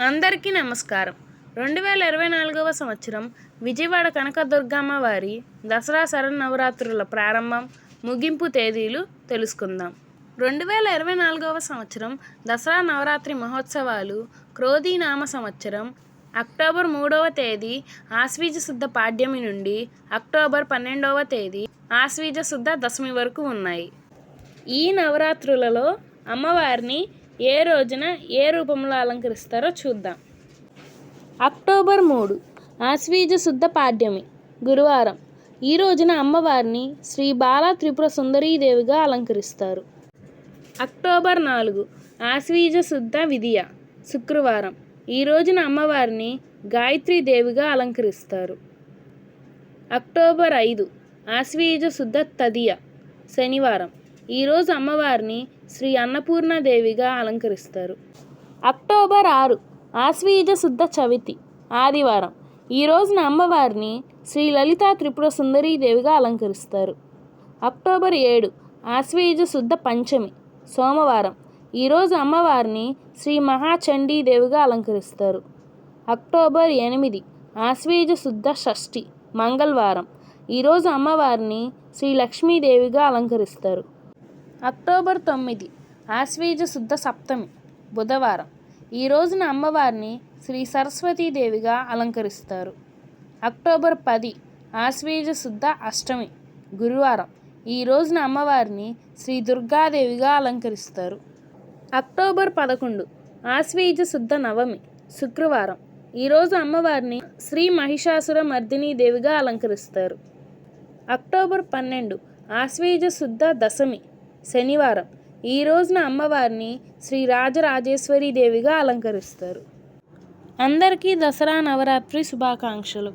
అందరికీ నమస్కారం. రెండు వేల ఇరవై నాలుగవ సంవత్సరం విజయవాడ కనకదుర్గమ్మ వారి దసరా శరన్నవరాత్రుల ప్రారంభం ముగింపు తేదీలు తెలుసుకుందాం. రెండు వేల ఇరవై నాలుగవ సంవత్సరం దసరా నవరాత్రి మహోత్సవాలు క్రోధీనామ సంవత్సరం. అక్టోబర్ మూడవ తేదీ ఆశ్వీజ శుద్ధ పాడ్యమి నుండి అక్టోబర్ పన్నెండవ తేదీ ఆశ్వీజ శుద్ధ దశమి వరకు ఉన్నాయి. ఈ నవరాత్రులలో అమ్మవారిని ఏ రోజున ఏ రూపంలో అలంకరిస్తారో చూద్దాం. అక్టోబర్ మూడు ఆశ్వీజ శుద్ధ పాడ్యమి గురువారం. ఈ రోజున అమ్మవారిని శ్రీ బాల త్రిపుర సుందరీదేవిగా అలంకరిస్తారు. అక్టోబర్ నాలుగు ఆశ్వీజ శుద్ధ విధియ శుక్రవారం. ఈ రోజున అమ్మవారిని గాయత్రీ దేవిగా అలంకరిస్తారు. అక్టోబర్ ఐదు ఆశ్వీజ శుద్ధ తదియ శనివారం. ఈరోజు అమ్మవారిని శ్రీ అన్నపూర్ణాదేవిగా అలంకరిస్తారు. అక్టోబర్ ఆరు ఆశ్వీజ శుద్ధ చవితి ఆదివారం. ఈ రోజున అమ్మవారిని శ్రీ లలితా త్రిపుర సుందరీదేవిగా అలంకరిస్తారు. అక్టోబర్ ఏడు ఆశ్వీజ శుద్ధ పంచమి సోమవారం. ఈరోజు అమ్మవారిని శ్రీ మహాచండీదేవిగా అలంకరిస్తారు. అక్టోబర్ ఎనిమిది ఆశ్వీజ శుద్ధ షష్ఠి మంగళవారం. ఈరోజు అమ్మవారిని శ్రీ లక్ష్మీదేవిగా అలంకరిస్తారు. అక్టోబర్ తొమ్మిది ఆశ్వీజ శుద్ధ సప్తమి బుధవారం. ఈ రోజున అమ్మవారిని శ్రీ సరస్వతీదేవిగా అలంకరిస్తారు. అక్టోబర్ పది ఆశ్వీజ శుద్ధ అష్టమి గురువారం. ఈ రోజున అమ్మవారిని శ్రీ దుర్గాదేవిగా అలంకరిస్తారు. అక్టోబర్ పదకొండు ఆశ్వీజ శుద్ధ నవమి శుక్రవారం. ఈరోజు అమ్మవారిని శ్రీ మహిషాసుర మర్దిని దేవిగా అలంకరిస్తారు. అక్టోబర్ పన్నెండు ఆశ్వీజ శుద్ధ దశమి శనివారం. ఈ రోజున అమ్మవారిని శ్రీ రాజరాజేశ్వరి దేవిగా అలంకరిస్తారు. అందరికీ దసరా నవరాత్రి శుభాకాంక్షలు.